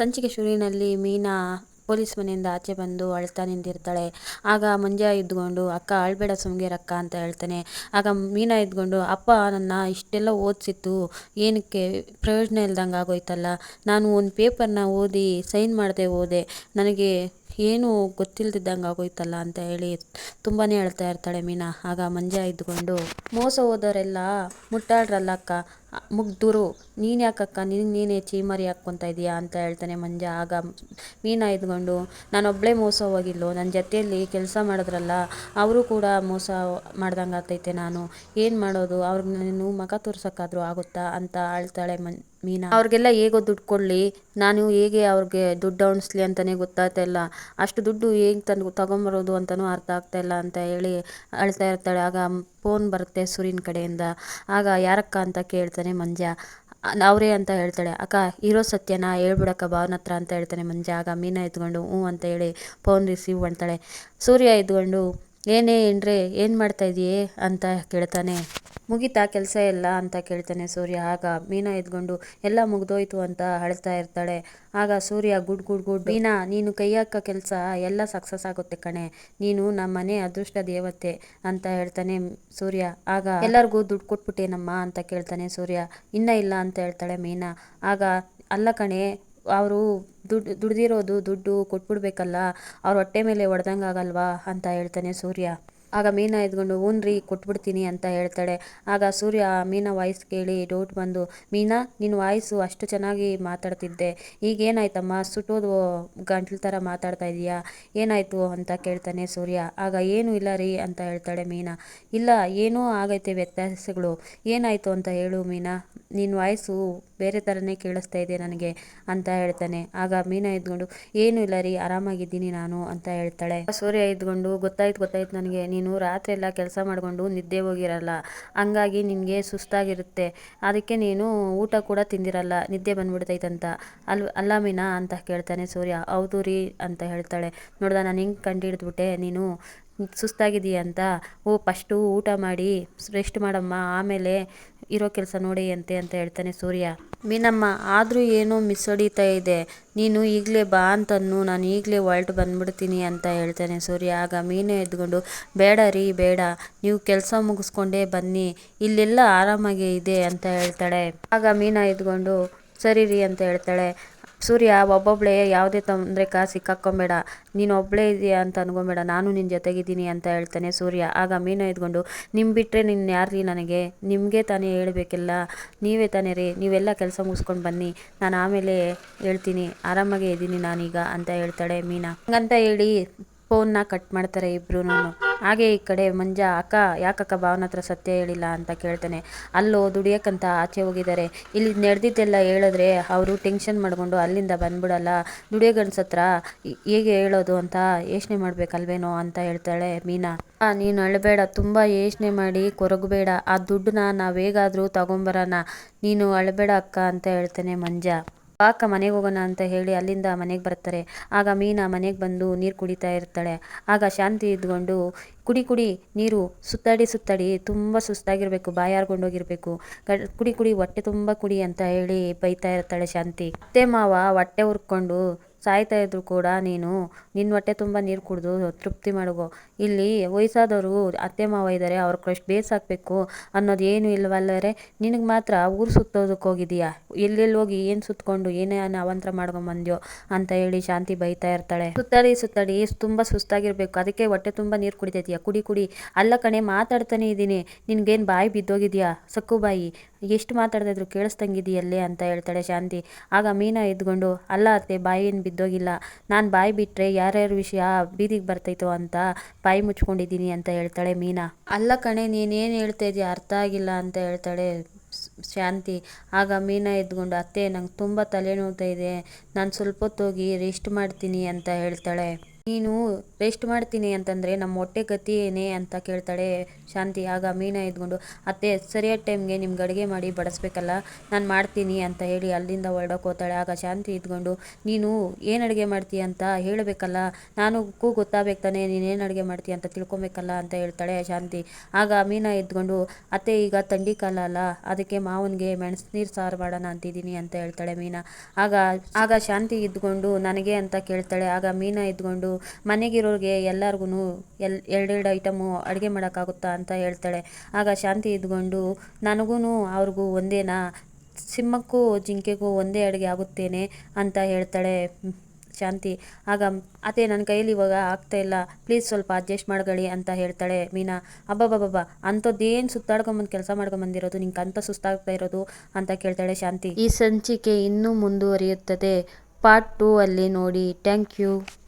ಸಂಚಿಕೆ ಶುರುವಿನಲ್ಲಿ ಮೀನಾ ಪೊಲೀಸ್ ಮನೆಯಿಂದ ಆಚೆ ಬಂದು ಅಳ್ತಾ ನಿಂತಿರ್ತಾಳೆ. ಆಗ ಮಂಜ ಇದ್ಕೊಂಡು ಅಕ್ಕ, ಅಳ್ಬೇಡ ಸುಮ್ಗಿರಕ್ಕ ಅಂತ ಹೇಳ್ತಾನೆ. ಆಗ ಮೀನಾ ಇದ್ಕೊಂಡು ಅಪ್ಪ, ನನ್ನ ಇಷ್ಟೆಲ್ಲ ಓದಿಸಿತ್ತು. ಏನಕ್ಕೆ? ಪ್ರಯೋಜನ ಇಲ್ದಂಗೆ ಆಗೋಯ್ತಲ್ಲ. ನಾನು ಒಂದು ಪೇಪರ್ನ ಓದಿ, ಸೈನ್ ಮಾಡದೆ ಹೋದೆ. ನನಗೆ ಏನು ಗೊತ್ತಿಲ್ದಿದ್ದಂಗೆ ಆಗೋಯ್ತಲ್ಲ ಅಂತ ಹೇಳಿ ತುಂಬಾ ಅಳ್ತಾ ಇರ್ತಾಳೆ ಮೀನಾ. ಆಗ ಮಂಜ ಇದ್ಕೊಂಡು ಮೋಸ ಹೋದವರೆಲ್ಲ ಮುಟ್ಟಾಳ್ರಲ್ಲ ಅಕ್ಕ. ಮುಗ್ಧರು, ನೀನು ಯಾಕಕ್ಕ? ನಿನಗೆ ನೀನೇ ಚೀಮರಿ ಹಾಕ್ಕೊತಾ ಇದೀಯಾ? ಅಂತ ಹೇಳ್ತಾನೆ ಮಂಜ. ಆಗ ಮೀನಾ ಇದ್ಕೊಂಡು ನಾನೊಬ್ಬಳೇ ಮೋಸ ಹೋಗಿಲ್ಲೋ ನನ್ನ ಜೊತೆಯಲ್ಲಿ ಕೆಲಸ ಮಾಡಿದ್ರಲ್ಲ, ಅವರು ಕೂಡ ಮೋಸ ಮಾಡ್ದಂಗೆ ಆಗ್ತೈತೆ ನಾನು. ಏನು ಮಾಡೋದು? ಅವ್ರಿಗೆ ನಾನು ಮಗ ತೋರ್ಸೋಕ್ಕಾದ್ರೂ ಆಗುತ್ತಾ? ಅಂತ ಅಳ್ತಾಳೆ ಮನ್ ಮೀನಾ ಅವ್ರಿಗೆಲ್ಲ ಹೇಗೋ ದುಡ್ಡು ಕೊಡಲಿ. ನಾನು ಹೇಗೆ ಅವ್ರಿಗೆ ದುಡ್ಡು ಉಣಿಸ್ಲಿ ಅಂತಲೇ ಗೊತ್ತಾಗ್ತಾ ಇಲ್ಲ. ಅಷ್ಟು ದುಡ್ಡು ಹೇಗೆ ತಂದು ತಗೊಂಬರೋದು ಅಂತಲೂ ಅರ್ಥ ಆಗ್ತಾ ಅಂತ ಹೇಳಿ ಅಳ್ತಾ ಇರ್ತಾಳೆ. ಆಗ ಫೋನ್ ಬರುತ್ತೆ ಸೂರ್ಯನ ಕಡೆಯಿಂದ. ಆಗ ಯಾರಕ್ಕ ಅಂತ ಕೇಳ್ತಾನೆ ಮಂಜ. ಅವರೇ ಅಂತ ಹೇಳ್ತಾಳೆ, ಅಕ್ಕ, ಇರೋ ಸತ್ಯನ ಹೇಳ್ಬಿಡಕ್ಕ ಭಾವನ ಹತ್ರ ಅಂತ ಹೇಳ್ತಾನೆ ಮಂಜ. ಆಗ ಮೀನಾ ಎತ್ಕೊಂಡು ಹ್ಞೂ ಅಂತ ಹೇಳಿ ಫೋನ್ ರಿಸೀವ್ ಮಾಡ್ತಾಳೆ. ಸೂರ್ಯ ಎದ್ಕೊಂಡು ಏನೇ ಏನ್ರೆ, ಏನು ಮಾಡ್ತಾ ಇದೀಯೇ ಅಂತ ಕೇಳ್ತಾನೆ. ಮುಗಿತಾ ಕೆಲಸ ಎಲ್ಲ ಅಂತ ಕೇಳ್ತಾನೆ ಸೂರ್ಯ. ಆಗ ಮೀನಾ ಎದ್ಕೊಂಡು ಎಲ್ಲ ಮುಗ್ದೋಯ್ತು ಅಂತ ಅಳ್ತಾ ಇರ್ತಾಳೆ. ಆಗ Surya good good good. Meena, ನೀನು ಕೈ ಹಾಕ ಕೆಲಸ ಎಲ್ಲ ಸಕ್ಸಸ್ ಆಗುತ್ತೆ ಕಣೆ. ನೀನು ನಮ್ಮ ಮನೆ ಅದೃಷ್ಟ ದೇವತೆ ಅಂತ ಹೇಳ್ತಾನೆ ಸೂರ್ಯ. ಆಗ ಎಲ್ಲರಿಗೂ ದುಡ್ಡು ಕೊಟ್ಬಿಟ್ಟೇನಮ್ಮ ಅಂತ ಕೇಳ್ತಾನೆ ಸೂರ್ಯ. ಇನ್ನ ಇಲ್ಲ ಅಂತ ಹೇಳ್ತಾಳೆ ಮೀನಾ. ಆಗ, ಅಲ್ಲ ಕಣೆ ಅವರು ದುಡ್ಡು ದುಡಿದಿರೋದು ದುಡ್ಡು ಕೊಟ್ಬಿಡ್ಬೇಕಲ್ಲ ಅವ್ರ ಹೊಟ್ಟೆ ಮೇಲೆ ಹೊಡೆದಂಗೆ ಆಗಲ್ವಾ ಅಂತ ಹೇಳ್ತಾನೆ ಸೂರ್ಯ. ಆಗ ಮೀನಾ ಎದ್ಕೊಂಡು ರೀ ಕೊಟ್ಬಿಡ್ತೀನಿ ಅಂತ ಹೇಳ್ತಾಳೆ. ಆಗ ಸೂರ್ಯ ಮೀನಾ ವಾಯ್ಸ್ ಕೇಳಿ, ಡೌಟ್ ಬಂದು, ಮೀನಾ ನಿನ್ನ ವಾಯ್ಸು ಅಷ್ಟು ಚೆನ್ನಾಗಿ ಮಾತಾಡ್ತಿದ್ದೆ. ಈಗ ಏನಾಯ್ತಮ್ಮ ಸುಟ್ಟೋದು ಗಂಟ್ಲು ಥರ ಮಾತಾಡ್ತಾ ಇದೀಯಾ? ಏನಾಯಿತು? ಅಂತ ಕೇಳ್ತಾನೆ ಸೂರ್ಯ. ಆಗ, ಏನೂ ಇಲ್ಲ ರೀ ಅಂತ ಹೇಳ್ತಾಳೆ ಮೀನಾ. ಇಲ್ಲ, ಏನೋ ಆಗೈತೆ ವ್ಯತ್ಯಾಸಗಳು. ಏನಾಯಿತು ಅಂತ ಹೇಳು ಮೀನಾ. ನಿನ್ನ ವಾಯ್ಸು ಬೇರೆ ಥರನೇ ಕೇಳಿಸ್ತಾ ಇದೆ ನನಗೆ ಅಂತ ಹೇಳ್ತಾನೆ. ಆಗ ಮೀನಾ ಇದ್ಕೊಂಡು ಏನೂ ಇಲ್ಲ ರೀ, ಆರಾಮಾಗಿದ್ದೀನಿ ನಾನು ಅಂತ ಹೇಳ್ತಾಳೆ. ಸೂರ್ಯ ಇದ್ಕೊಂಡು ಗೊತ್ತಾಯ್ತು ಗೊತ್ತಾಯ್ತು ನನಗೆ. ನೀನು ರಾತ್ರಿ ಎಲ್ಲ ಕೆಲಸ ಮಾಡಿಕೊಂಡು ನಿದ್ದೆ ಹೋಗಿರಲ್ಲ. ಹಂಗಾಗಿ ನಿನಗೆ ಸುಸ್ತಾಗಿರುತ್ತೆ. ಅದಕ್ಕೆ ನೀನು ಊಟ ಕೂಡ ತಿಂದಿರಲ್ಲ. ನಿದ್ದೆ ಬಂದ್ಬಿಡ್ತೈತಂತ. ಅಲ್, ಅಲ್ಲ ಮೀನಾ ಅಂತ ಕೇಳ್ತಾನೆ ಸೂರ್ಯ. ಹೌದು ರೀ ಅಂತ ಹೇಳ್ತಾಳೆ. ನೋಡ್ದ, ನಾನು ಹಿಂಗೆ ಕಂಡು ಹಿಡಿದ್ಬಿಟ್ಟೆ. ನೀನು ಸುಸ್ತಾಗಿದೀಯ ಅಂತ. ಓ ಫಸ್ಟು ಊಟ ಮಾಡಿ, ರೆಸ್ಟ್ ಮಾಡಮ್ಮ, ಆಮೇಲೆ ಇರೋ ಕೆಲಸ ನೋಡಿ ಅಂತೆ ಅಂತ ಹೇಳ್ತಾನೆ ಸೂರ್ಯ. ಮೀನಮ್ಮ, ಆದರೂ ಏನೋ ಮಿಸ್ ಹೊಡಿತಾ ಇದೆ. ನೀನು ಈಗಲೇ ಬಾ ಅಂತನ್ನು, ನಾನು ಈಗಲೇ ಹೊರ್ಟು ಬಂದ್ಬಿಡ್ತೀನಿ ಅಂತ ಹೇಳ್ತಾನೆ ಸೂರ್ಯ. ಆಗ ಮೀನು ಎದ್ಕೊಂಡು ಬೇಡ ರೀ, ಬೇಡ. ನೀವು ಕೆಲಸ ಮುಗಿಸ್ಕೊಂಡೇ ಬನ್ನಿ. ಇಲ್ಲೆಲ್ಲ ಆರಾಮಾಗಿ ಇದೆ ಅಂತ ಹೇಳ್ತಾಳೆ. ಆಗ ಮೀನ ಎದ್ಕೊಂಡು ಸರಿ ರೀ ಅಂತ ಹೇಳ್ತಾಳೆ. ಸೂರ್ಯ ಒಬ್ಬೊಬ್ಬಳೇ ಯಾವುದೇ ತೊಂದರೆ ಕಾ, ಸಿಕ್ಕಾಕ್ಕೊಂಬೇಡ. ನೀನು ಒಬ್ಬಳೇ ಇದೆಯಾ ಅಂತ ಅನ್ಕೊಂಬೇಡ. ನಾನು ನಿನ್ನ ಜೊತೆಗಿದ್ದೀನಿ ಅಂತ ಹೇಳ್ತಾನೆ ಸೂರ್ಯ. ಆಗ ಮೀನು ಎದ್ಕೊಂಡು ನಿಮ್ಮ ಬಿಟ್ಟರೆ ನಿನ್ನ ಯಾರು ರೀ ನನಗೆ? ನಿಮಗೆ ತಾನೇ ಹೇಳಬೇಕೆಲ್ಲ? ನೀವೇ ತಾನೇ ರೀ? ನೀವೆಲ್ಲ ಕೆಲಸ ಮುಗಿಸ್ಕೊಂಡು ಬನ್ನಿ. ನಾನು ಆಮೇಲೆ ಹೇಳ್ತೀನಿ. ಆರಾಮಾಗೇ ಇದ್ದೀನಿ ನಾನೀಗ, ಅಂತ ಹೇಳ್ತಾಳೆ ಮೀನಾ. ಹಂಗಂತ ಹೇಳಿ ಫೋನ್ನ ಕಟ್ ಮಾಡ್ತಾರೆ ಇಬ್ರು ಹಾಗೆ ಈ ಕಡೆ ಮಂಜ, ಅಕ್ಕ, ಯಾಕಕ್ಕ ಭಾವನ ಹತ್ರ ಸತ್ಯ ಹೇಳಿಲ್ಲ ಅಂತ ಕೇಳ್ತಾನೆ. ಅಲ್ಲೋ, ದುಡಿಯೋಕ್ಕಂತ ಆಚೆ ಹೋಗಿದ್ದಾರೆ. ಇಲ್ಲಿ ನಡೆದಿದ್ದೆಲ್ಲ ಹೇಳಿದ್ರೆ ಅವರು ಟೆನ್ಷನ್ ಮಾಡಿಕೊಂಡು ಅಲ್ಲಿಂದ ಬಂದ್ಬಿಡಲ್ಲ. ದುಡಿಯೋ ಹತ್ರ ಹೇಗೆ ಹೇಳೋದು ಅಂತ ಯೋಚನೆ ಮಾಡಬೇಕಲ್ವೇನೋ ಅಂತ ಹೇಳ್ತಾಳೆ ಮೀನಾ. ನೀನು ಅಳಬೇಡ, ತುಂಬ ಯೋಚನೆ ಮಾಡಿ ಕೊರಗಬೇಡ. ಆ ದುಡ್ಡನ್ನ ನಾವು ಹೇಗಾದರೂ ತಗೊಂಬರೋಣ. ನೀನು ಅಳಬೇಡ ಅಕ್ಕ ಅಂತ ಹೇಳ್ತಾನೆ ಮಂಜ. ಅಕ್ಕ ಮನೆಗೆ ಹೋಗೋಣ ಅಂತ ಹೇಳಿ ಅಲ್ಲಿಂದ ಮನೆಗೆ ಬರ್ತಾರೆ ಆಗ ಮೀನಾ ಮನೆಗೆ ಬಂದು ನೀರು ಕುಡಿತಾ ಇರ್ತಾಳೆ. ಆಗ ಶಾಂತಿ ಇದ್ಕೊಂಡು ಕುಡಿ ಕುಡಿ ನೀರು ಸುತ್ತಾಡಿ ಸುತ್ತಾಡಿ ತುಂಬ ಸುಸ್ತಾಗಿರಬೇಕು ಬಾಯಾರ್ಗೊಂಡೋಗಿರಬೇಕು ಕುಡಿ ಕುಡಿ ಹೊಟ್ಟೆ ತುಂಬ ಕುಡಿ ಅಂತ ಹೇಳಿ ಬೈತಾ ಇರ್ತಾಳೆ ಶಾಂತಿ. ಅತ್ತೆ ಮಾವ ಹೊಟ್ಟೆ ಹುರ್ಕೊಂಡು ಸಾಯ್ತಾ ಇದ್ದರೂ ಕೂಡ ನೀನು. ನಿನ್ನ ಹೊಟ್ಟೆ ತುಂಬ ನೀರು ಕುಡಿದು ತೃಪ್ತಿ ಮಾಡಗೋ. ಇಲ್ಲಿ ವಯಸ್ಸಾದವರು ಅತ್ತೆ ಮಾವ ಇದ್ದಾರೆ ಅವ್ರಿಗೆ ಬೇಸಾಕಬೇಕು ಅನ್ನೋದು ಏನು ಇಲ್ಲವಲ್ಲರೆ ನಿನಗೆ ಮಾತ್ರ ಊರು ಸುತ್ತೋದಕ್ಕೆ ಹೋಗಿದೀಯಾ? ಎಲ್ಲೆಲ್ಲಿ ಹೋಗಿ ಏನು ಸುತ್ತಕೊಂಡು ಏನೇ ಅವಾಂತರ ಮಾಡ್ಕೊಂಬಂದ್ಯೋ ಅಂತ ಹೇಳಿ ಶಾಂತಿ ಬೈತಾ ಇರ್ತಾಳೆ. ಸುತ್ತಾಡಿ ಸುತ್ತಾಡಿ ತುಂಬ ಸುಸ್ತಾಗಿರ್ಬೇಕು. ಅದಕ್ಕೆ ಹೊಟ್ಟೆ ತುಂಬ ನೀರು ಕುಡಿತೈತಿಯಾ? ಕುಡಿ ಕುಡಿ. ಅಲ್ಲ ಕಣೆ, ಮಾತಾಡ್ತಾನೆ ಇದ್ದೀನಿ ನಿನ್ಗೇನು ಬಾಯಿ ಬಿದ್ದೋಗಿದ್ಯಾ? ಸಕ್ಕು ಬಾಯಿ ಎಷ್ಟು ಮಾತಾಡ್ತಾ ಇದ್ರು ಕೇಳಿಸ್ದಂಗಿದೆಯಲ್ಲೇ ಅಂತ ಹೇಳ್ತಾಳೆ ಶಾಂತಿ. ಆಗ ಮೀನಾ ಎದ್ಕೊಂಡು ಅಲ್ಲ ಅತ್ತೆ ಬಾಯಿನ ಬಿದ್ದೋಗಿಲ್ಲ. ನಾನು ಬಾಯಿ ಬಿಟ್ಟರೆ ಯಾರ್ಯಾರ ವಿಷಯ ಬೀದಿಗೆ ಬರ್ತೈತೋ ಅಂತ ಬಾಯಿ ಮುಚ್ಕೊಂಡಿದ್ದೀನಿ ಅಂತ ಹೇಳ್ತಾಳೆ ಮೀನಾ. ಅಲ್ಲ ಕಣೆ, ನೀನೇನು ಹೇಳ್ತಾ ಇದೀಯ? ಅರ್ಥ ಆಗಿಲ್ಲ ಅಂತ ಹೇಳ್ತಾಳೆ ಶಾಂತಿ. ಆಗ ಮೀನಾ ಎದ್ಕೊಂಡು ಅತ್ತೆ, ನಂಗೆ ತುಂಬ ತಲೆನೋವ್ತಾ ಇದೆ. ನಾನು ಸ್ವಲ್ಪ ಹೊತ್ತೋಗಿ ರೆಸ್ಟ್ ಮಾಡ್ತೀನಿ ಅಂತ ಹೇಳ್ತಾಳೆ. ನೀನು ರೆಸ್ಟ್ ಮಾಡ್ತೀನಿ ಅಂತಂದರೆ ನಮ್ಮ ಹೊಟ್ಟೆ ಗತಿ ಏನೇ ಅಂತ ಕೇಳ್ತಾಳೆ ಶಾಂತಿ. ಆಗ ಮೀನಾ ಇದ್ಕೊಂಡು ಅತ್ತೆ, ಸರಿಯಾದ ಟೈಮ್ಗೆ ನಿಮ್ಗೆ ಅಡುಗೆ ಮಾಡಿ ಬಡಿಸ್ಬೇಕಲ್ಲ, ನಾನು ಮಾಡ್ತೀನಿ ಅಂತ ಹೇಳಿ ಅಲ್ಲಿಂದ ಹೊರಡೋಕೆ ಹೋಗ್ತಾಳೆ. ಆಗ ಶಾಂತಿ ಇದ್ಕೊಂಡು ನೀನು ಏನು ಅಡುಗೆ ಮಾಡ್ತೀಯ ಅಂತ ಹೇಳಬೇಕಲ್ಲ ನನಗೂ ಗೊತ್ತಾಗಬೇಕು ತಾನೇ ನೀನೇನು ಅಡುಗೆ ಮಾಡ್ತೀಯ ಅಂತ ತಿಳ್ಕೊಬೇಕಲ್ಲ ಅಂತ ಹೇಳ್ತಾಳೆ ಶಾಂತಿ. ಆಗ ಮೀನಾ ಇದ್ಕೊಂಡು ಅತ್ತೆ, ಈಗ ಥಂಡಿ ಕಾಲ ಅಲ್ಲ, ಅದಕ್ಕೆ ಮಾವನಿಗೆ ಮೆಣಸು ನೀರು ಸಾರು ಮಾಡೋಣ ಅಂತಿದ್ದೀನಿ ಅಂತ ಹೇಳ್ತಾಳೆ ಮೀನಾ. ಆಗ ಆಗ ಶಾಂತಿ ಇದ್ಕೊಂಡು ನನಗೆ ಅಂತ ಕೇಳ್ತಾಳೆ. ಆಗ ಮೀನಾ ಇದ್ಕೊಂಡು ಮನೆಗಿರೋರಿಗೆ ಎಲ್ಲರಿಗೂ ಎಲ್, ಎರಡೆರಡು ಐಟಮು ಅಡುಗೆ ಮಾಡೋಕ್ಕಾಗುತ್ತಾ ಅಂತ ಹೇಳ್ತಾಳೆ. ಆಗ ಶಾಂತಿ ಇದ್ಕೊಂಡು ನನಗೂ ಅವ್ರಿಗೂ ಒಂದೇನಾ? ಸಿಂಹಕ್ಕೂ ಜಿಂಕೆಗೂ ಒಂದೇ ಅಡುಗೆ ಆಗುತ್ತೇನೆ ಅಂತ ಹೇಳ್ತಾಳೆ ಶಾಂತಿ. ಆಗ ಅದೇ ನನ್ನ ಕೈಯಲ್ಲಿ ಇವಾಗ ಆಗ್ತಾ ಇಲ್ಲ. ಪ್ಲೀಸ್ ಸ್ವಲ್ಪ ಅಡ್ಜಸ್ಟ್ ಮಾಡ್ಕೊಳ್ಳಿ ಅಂತ ಹೇಳ್ತಾಳೆ ಮೀನಾ. ಅಬ್ಬಬ್ಬಬ್ಬ ಅಂಥದ್ದೇನು ಸುತ್ತಾಡ್ಕೊಂಬಂದು ಕೆಲಸ ಮಾಡ್ಕೊಂಬಂದಿರೋದು? ನಿಂಗೆ ಅಂತ ಸುಸ್ತಾಗ್ತಾ ಇರೋದು? ಅಂತ ಕೇಳ್ತಾಳೆ ಶಾಂತಿ. ಈ ಸಂಚಿಕೆ ಇನ್ನೂ ಮುಂದುವರಿಯುತ್ತದೆ. ಪಾರ್ಟ್ ಟೂ ಅಲ್ಲಿ ನೋಡಿ. Thank you.